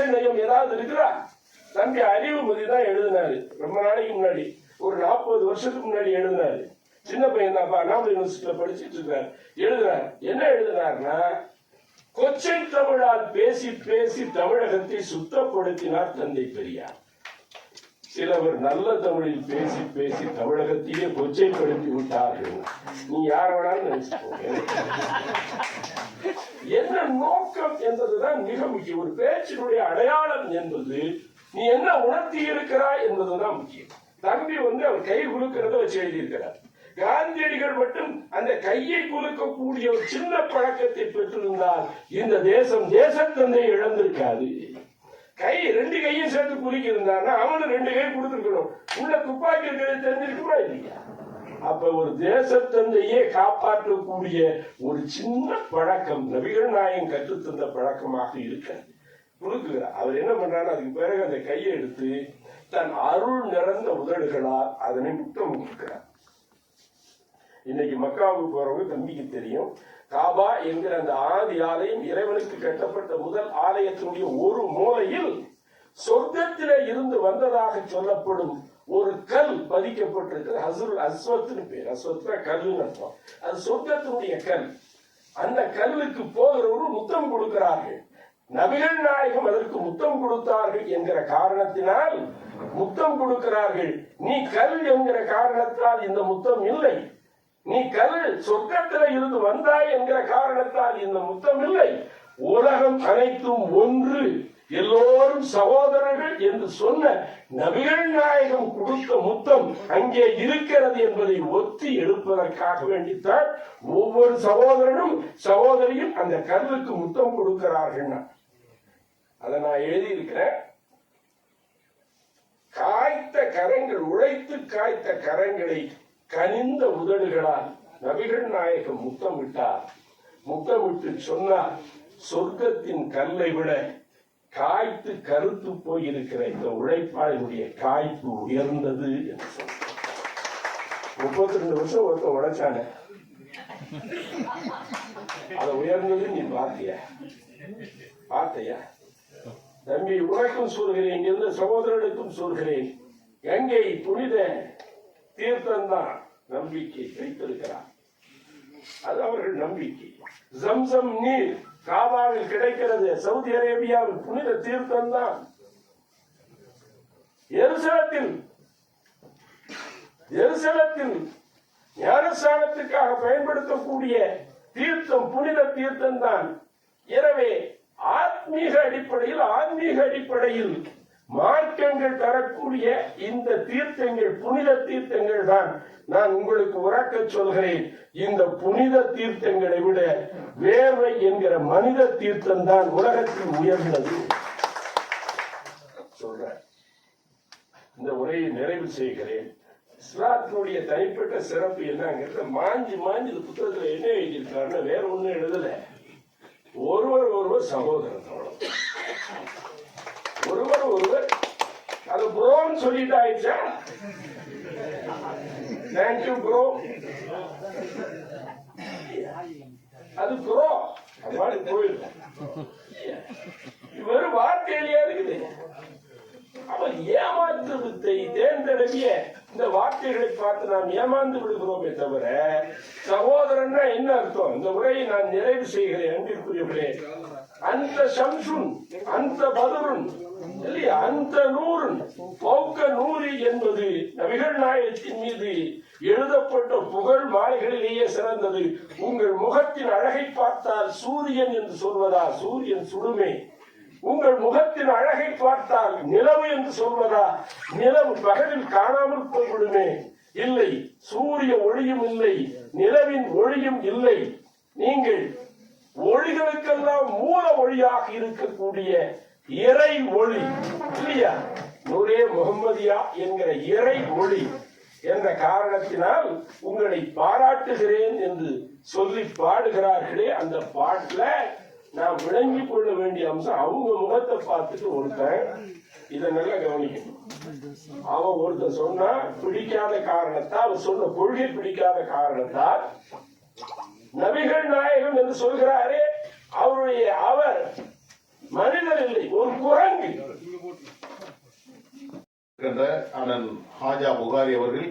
பாச நயம் ஏதாவது இருக்கிறா தம்பி அறிவுமதி தான் எழுதினாரு. ரொம்ப நாளைக்கு முன்னாடி. ஒரு நாற்பது வருஷத்துக்கு முன்னாடி எழுதினாரு. சின்ன பையன் தான். அண்ணாமலை யூனிவர்சிட்டியில படிச்சிட்டு இருக்காரு. எழுதுறாரு. என்ன எழுதினார்னா கொச்சை தமிழால் பேசி பேசி தமிழகத்தை சுத்தப்படுத்தினார் தந்தை பெரியார். சிலவர் நல்ல தமிழில் பேசி பேசி தமிழகத்தையே கொச்சைப்படுத்தி விட்டார்கள். நீ யார வேணாலும் நினைச்சுக்கோ. என்ன நோக்கம் என்பதுதான் மிக முக்கியம். ஒரு பேச்சினுடைய அடையாளம் என்பது நீ என்ன உணர்த்தி இருக்கிறாய் என்பதுதான் முக்கியம். தம்பி வந்து அவர் கை குலுக்கிறத வச்சு எழுதியிருக்கிறார். காந்தியடிகள் மட்டும் அந்த கையை குலுக்கக்கூடிய ஒரு சின்ன பழக்கத்தை பெற்றிருந்தால் இந்த தேசம் தேசத்தந்தை இழந்திருக்காது. கை ரெண்டு கையும் சேர்த்து குலுக்கி இருந்தான்னா அவனும் ரெண்டு கை கொடுத்துருக்கணும். உள்ள துப்பாக்கி இருக்கிறது தெரிஞ்சிருக்குமா இல்லையா? அப்ப ஒரு தேசத்தந்தையே காப்பாற்றக்கூடிய ஒரு சின்ன பழக்கம் நபிகள் நாயகம் கற்றுத்தந்த பழக்கமாக இருக்கிறது குலுக்குகிறார் அவர் என்ன பண்றாரு அதுக்கு பிறகு அந்த கையை எடுத்து தன் அருள் நிறந்த உதடுகளால் அதனை முத்தம் கொடுக்கிறார் இன்னைக்கு மக்காவுக்கு போறவங்க தம்பிக்கு தெரியும். காபா என்கிற அந்த ஆதி ஆலயம் இறைவனுக்கு கட்டப்பட்ட முதல் ஆலயத்தினுடைய ஒரு மூலையில் சொர்க்கத்திலே இருந்து வந்ததாக சொல்லப்படும் ஒரு கல் பதிக்கப்பட்டிருக்கிற ஹசருல் அஸ்வத்னு பேர். அஸ்வத்னா கல்லுன்னு அர்த்தம். அது சொர்க்கத்தினுடைய கல். அந்த கல்லுக்கு போகிறவர்கள் முத்தம் கொடுக்கிறார்கள். நபிகள் நாயகம் அதற்கு முத்தம் கொடுத்தார்கள் என்கிற காரணத்தினால் முத்தம் கொடுக்கிறார்கள். நீ கல் என்கிற காரணத்தால் இந்த முத்தம் இல்லை. நீ கல் சொர்க்கத்தில இருந்து வந்தாய் என்கிற காரணத்தால் இந்த முத்தம் இல்லை. உலகம் அனைத்தும் ஒன்று. எல்லோரும் சகோதரர்கள் என்று சொன்ன நபிகள் நாயகம் கொடுத்த முத்தம் அங்கே இருக்கிறது என்பதை ஒத்தி எடுப்பதற்காக வேண்டித்தான் ஒவ்வொரு சகோதரனும் சகோதரியும் அந்த கல்லுக்கு முத்தம் கொடுக்கிறார்கள் அதை நான் எழுதியிருக்கிறேன். காய்த்த கரங்கள் உழைத்து காய்த்த கரங்களை கனிந்த உதடுகளால் நபிகள் நாயகம் முத்தமிட்டார். முத்தமிட்டு சொன்னார் சொர்க்கத்தின் கல்லை விட காய்த்து கருத்து போயிருக்கிற இந்த உழைப்பாளினுடைய காய்ப்பு உயர்ந்தது என்று சொன்னார். முப்பத்தி ரெண்டு வருஷம் ஒருத்தன் உழைச்சானே. அதை உயர்ந்தது நீ பார்த்திய? பார்த்தையா? தம்பி உனக்கும் சொல்கிறேன் இங்கிருந்த சகோதரனுக்கும் சொல்கிறேன் கங்கை புனித தீர்த்தம்தான் நம்பிக்கை வைத்திருக்கிறார். அது அவர்கள் நம்பிக்கை. ஜம்சம் நீர் காபாவில் கிடைக்கிறது. சவுதி அரேபியாவில் புனித தீர்த்தம் தான் எருசலத்தில் எருசலத்தில் ஞானஸ்தானத்துக்காக பயன்படுத்தக்கூடிய தீர்த்தம் புனித தீர்த்தம் தான் எனவே ஆத்மீக அடிப்படையில் ஆன்மீக அடிப்படையில் மார்க்கங்கள் தரக்கூடிய இந்த தீர்த்தங்கள் புனித தீர்த்தங்கள் தான் நான் உங்களுக்கு உறக்க சொல்கிறேன். இந்த புனித தீர்த்தங்களை விட வேர்வை என்கிற மனித தீர்த்தம் தான் உலகத்தில் உயர்ந்தது. சொல்றேன். இந்த உரையை நிறைவு செய்கிறேன். இஸ்லாத்தினுடைய தனிப்பட்ட சிறப்பு என்னங்கிறத மாஞ்சி மாஞ்சி இந்த புத்தகத்துல என்ன எழுதியிருக்காருன்னு வேற ஒன்றும் எழுதல. ஒருவர் ஒருவர் சகோதரத்தோட ஒருவர் ஒருவர் அது ப்ரோன்னு சொல்லிட்டு ஆயிடுச்சா? தேங்க்யூ ப்ரோ அது ப்ரோ அது மாதிரி போயிடும் இவர் வார்த்தையிலேயே இருக்குது. அவன் ஏமாற்று வித்தை தேர்ந்தெடுவிய இந்த வார்த்தைகளை பார்த்து நாம் ஏமாந்து விடுகிறோமே தவிர சகோதரன்னா என்ன அர்த்தம்? இந்த உரையை நான் நிறைவு செய்கிறேன் அன்பிற்குரியவர்களே. அந்த சம்சுன் அந்த பதருன் இல்லையா? அந்த நூறுன் பௌக்க நூறு என்பது நபிகள் நாயகத்தின் மீது எழுதப்பட்ட புகழ் மாலைகளிலேயே சிறந்தது. உங்கள் முகத்தின் அழகை பார்த்தால் சூரியன் என்று சொல்வதா? சூரியன் சுடுமே. உங்கள் முகத்தின் அழகை பார்த்தால் நிலவு என்று சொல்வதா? நிலவு பகலில் காணாமல் போய்விடுமே. இல்லை சூரிய ஒளியும் இல்லை நிலவின் ஒளியும் இல்லை. நீங்கள் ஒளிகளுக்கெல்லாம் மூல ஒளியாக இருக்கக்கூடிய இறை ஒளி இல்லையா? நுரே முகம்மதியா என்கிற இறை ஒளி என்ற காரணத்தினால் உங்களை பாராட்டுகிறேன் என்று சொல்லி பாடுகிறார்களே அந்த பாட்டுல. நான் விளங்கிக் கொள்ள வேண்டிய அம்சம் அவங்க முகத்தை பார்த்துட்டு ஒருத்தன் இதை நல்லா கவனிக்கணும். அவன் ஒருத்தன் சொன்னா பிடிக்காத காரணத்தால் அவன் சொன்ன கொள்கை பிடிக்காத காரணத்தால் நபிகள் நாயகம் என்று சொல்கிறாரே அவருடைய அவர் மனிதர் இல்லை ஒரு குரங்கு. அண்ணன் ஹாஜா புகாரி அவர்கள்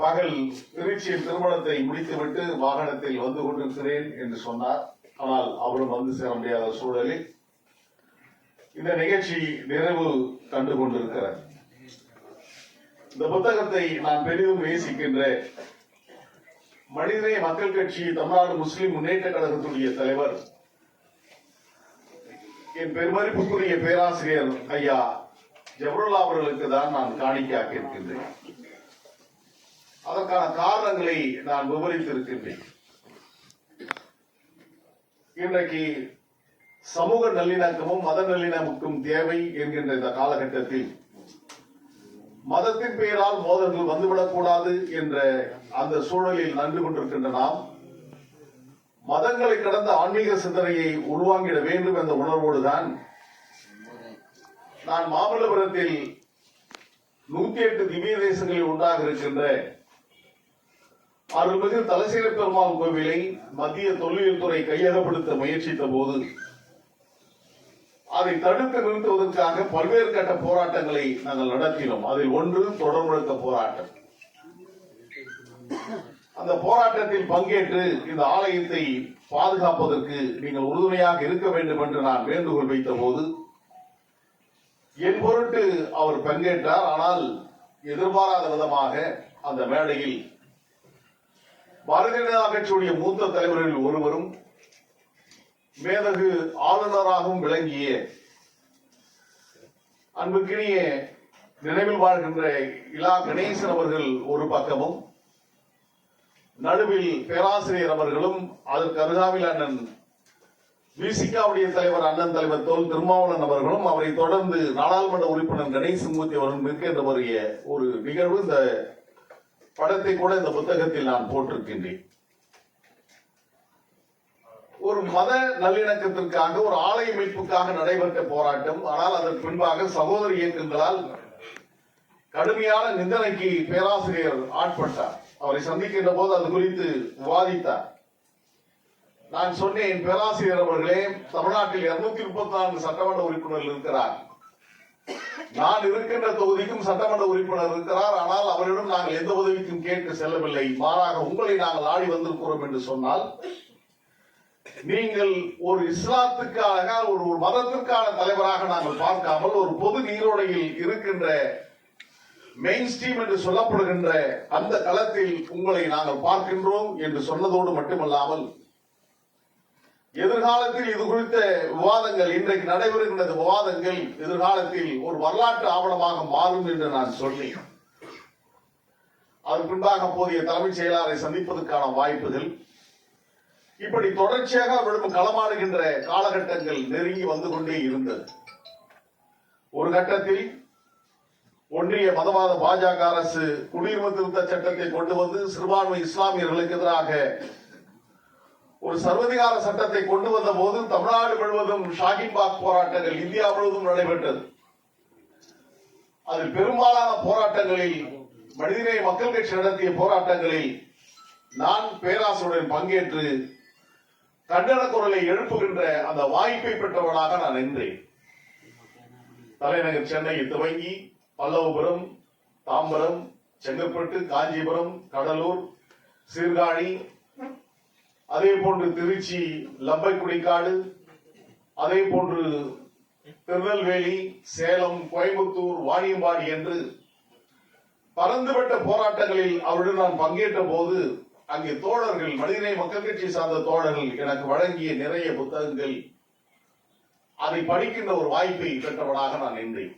பகல் திருச்சியில் திருமணத்தை முடித்துவிட்டு வாகனத்தில் வந்து கொண்டிருக்கிறேன் என்று சொன்னார். ஆனால் அவரும் வந்து சேர முடியாத சூழலில் இந்த நிகழ்ச்சி நிறைவு கண்டு கொண்டிருக்கிறார். இந்த புத்தகத்தை நான் பெரிதும் நேசிக்கின்ற மனிதநேய மக்கள் கட்சி தமிழ்நாடு முஸ்லிம் முன்னேற்ற கழகத்துடைய தலைவர் என் பெருமதிப்புக்குரிய பேராசிரியர் ஐயா ஜவஹர்லா அவர்களுக்கு தான் நான் காணிக்கையாக இருக்கின்றேன். அதற்கான காரணங்களை நான் விவரித்திருக்கின்றேன். இன்றைக்கு சமூக நல்லிணக்கமும் மத நல்லிணக்கமும் தேவை என்கின்ற இந்த காலகட்டத்தில் மதத்தின் பெயரால் மோதல்கள் வந்துவிடக்கூடாது என்ற அந்த சூழலில் நன்று கொண்டிருக்கின்ற நாம் மதங்களை கடந்த ஆன்மீக சிந்தனையை உருவாங்கிட வேண்டும் என்ற உணர்வோடுதான் நான் மாமல்லபுரத்தில் நூத்தி எட்டு திவ்ய தேசங்களில் உண்டாக இருக்கின்ற அருள்மிகு தலசீர பெருமாள் கோவிலை மத்திய தொல்லியல் துறை கையகப்படுத்த முயற்சித்த போது அதை தடுத்து நிறுத்துவதற்காக பல்வேறு கட்ட போராட்டங்களை நாங்கள் நடத்தினோம். அதில் ஒன்று தொடர் போராட்டம். அந்த போராட்டத்தில் பங்கேற்று இந்த ஆலயத்தை பாதுகாப்பதற்கு நீங்கள் உறுதுணையாக இருக்க வேண்டும் என்று நான் வேண்டுகோள் வைத்த போது என் பொருட்டு அவர் பங்கேற்றார். ஆனால் எதிர்பாராத விதமாக அந்த மேடையில் பாரதிய ஜனதா கட்சியுடைய மூத்த தலைவர்களில் ஒருவரும் மேதகு ஆளுநராகவும் விளங்கிய அன்புக்கினிய நினைவில் வாழ்கின்ற இலா கணேசன் அவர்கள் ஒரு பக்கமும் நடுவில் பேராசிரியர் அவர்களும் அதற்கு அருகாமையில் அண்ணன் விசிகாவுடைய தலைவர் அண்ணன் தலைவர் தோல் திருமாவளவன் அவர்களும் அவரை தொடர்ந்து நாடாளுமன்ற உறுப்பினர் கணேசமூர்த்தி அவர்கள் நிற்கின்ற வருகிய ஒரு நிகழ்வு இந்த படத்தை கூட இந்த புத்தகத்தில் நான் போட்டிருக்கின்றேன். ஒரு மத நல்லிணக்கத்திற்காக ஒரு ஆலய மீட்புக்காக நடைபெற்ற போராட்டம் ஆனால் அதற்கு பின்பாக சகோதர இயக்கங்களால் கடுமையான நிந்தனைக்கு பேராசிரியர் ஆட்பட்டார். அவரை சந்திக்கின்ற போது அது குறித்து விவாதித்தார். நான் சொன்னேன் பேராசிரியர் அவர்களே தமிழ்நாட்டில் இருநூத்தி முப்பத்தி நான்கு சட்டமன்ற உறுப்பினர்கள் இருக்கிறார் நான் இருக்கின்ற தொகுதிக்கும் சட்டமன்ற உறுப்பினர் இருக்கிறார். ஆனால் அவரிடம் நாங்கள் எந்த உதவிக்கும் கேட்டு செல்லவில்லை. மாறாக உங்களை நாங்கள் ஆடி வந்திருக்கிறோம் என்று சொன்னால் நீங்கள் ஒரு இஸ்லாத்துக்காக ஒரு ஒரு மதத்திற்கான தலைவராக நாங்கள் பார்க்காமல் ஒரு பொது நீரோடையில் இருக்கின்ற மெயின் ஸ்ட்ரீம் என்று சொல்லப்படுகின்ற அந்த களத்தில் உங்களை நாங்கள் பார்க்கின்றோம் என்று சொன்னதோடு மட்டுமல்லாமல் எதிர்காலத்தில் இது குறித்த விவாதங்கள் இன்றைக்கு நடைபெறுகின்ற விவாதங்கள் எதிர்காலத்தில் ஒரு வரலாற்று ஆவணமாக மாறும் என்று நான் சொன்னேன் அதற்கு முன்பாக போதிய தலைமைச் செயலாளரை சந்திப்பதற்கான வாய்ப்புகள். இப்படி தொடர்ச்சியாக விழும் களமாடுகின்ற காலகட்டங்கள் நெருங்கி வந்து கொண்டே இருந்தது. ஒரு கட்டத்தில் ஒன்றிய மதவாத பாஜக அரசு குடியுரிமை திருத்த சட்டத்தை கொண்டு வந்து சிறுபான்மை இஸ்லாமியர்களுக்கு எதிராக ஒரு சர்வதிகார சட்டத்தை கொண்டு வந்த போது தமிழ்நாடு முழுவதும் ஷாகின்பாக் போராட்டங்கள் இந்தியா முழுவதும் நடைபெற்றது. அதில் பெரும்பாலான போராட்டங்களில் மனிதநேய மக்கள் கட்சி நடத்திய போராட்டங்களில் நான் பேராசுடன் பங்கேற்று கண்டன குரலை எழுப்புகின்ற அந்த வாய்ப்பை பெற்றவனாக நான் நின்றேன். தலைநகர் சென்னையில் துவங்கி பல்லவபுரம் தாம்பரம் செங்கற்பட்டு காஞ்சிபுரம் கடலூர் சீர்காழி அதே போன்று திருச்சி லப்பைக்குடிக்காடு அதே போன்று திருநெல்வேலி சேலம் கோயம்புத்தூர் வாணியம்பாடி என்று பறந்துவிட்ட போராட்டங்களில் அவருடன் நான் பங்கேற்ற போது அங்கே தோழர்கள் மனிதநேய மக்கள் கட்சி சார்ந்த தோழர்கள் எனக்கு வழங்கிய நிறைய புத்தகங்கள் அதை படிக்கின்ற ஒரு வாய்ப்பை பெற்றவனாக நான் நின்றேன்.